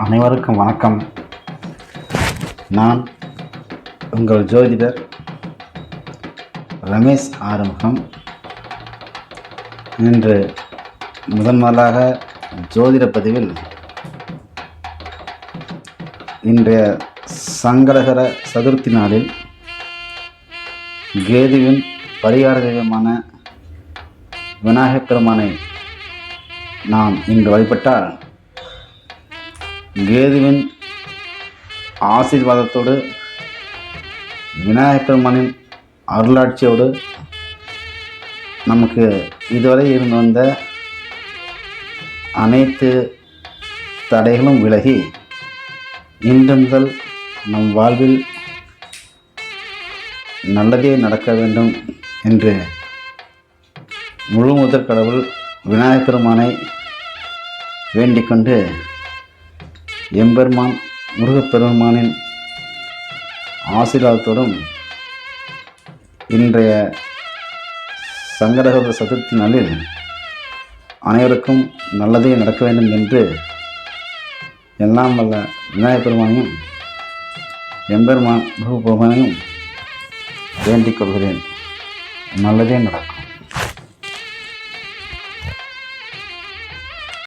அனைவருக்கும் வணக்கம். நான் உங்கள் ஜோதிடர் ரமேஷ் ஆறுமுகம். இன்று முதன் முதலாக ஜோதிட பதிவில் இன்றைய சங்கடகர சதுர்த்தி நாளில் கேதுவின் பரிகார தெய்வமான விநாயகப் பெருமானை நாம் இன்று வழிபட்டால் கேதுவின் ஆசீர்வாதத்தோடு விநாயகப் பெருமானின் அருளாட்சியோடு நமக்கு இதுவரை இருந்து வந்த அனைத்து தடைகளும் விலகி இன்று முதல் நம் வாழ்வில் நல்லதே நடக்க வேண்டும் என்று முழு முதற் கடவுள் விநாயகப் பெருமானை வேண்டிக் கொண்டு எம்பெருமான் முருகப்பெருமானின் ஆசீர்வாதத்தோடும் இன்றைய சங்கடகோத சதுர்த்தி நாளில் அனைவருக்கும் நல்லதே நடக்க வேண்டும் என்று எல்லாம் வல்ல விநாயகப் பெருமானையும் எம்பெருமான் முருகப்பெருமானையும் வேண்டிக் கொள்கிறேன். நல்லதே நடக்கும்.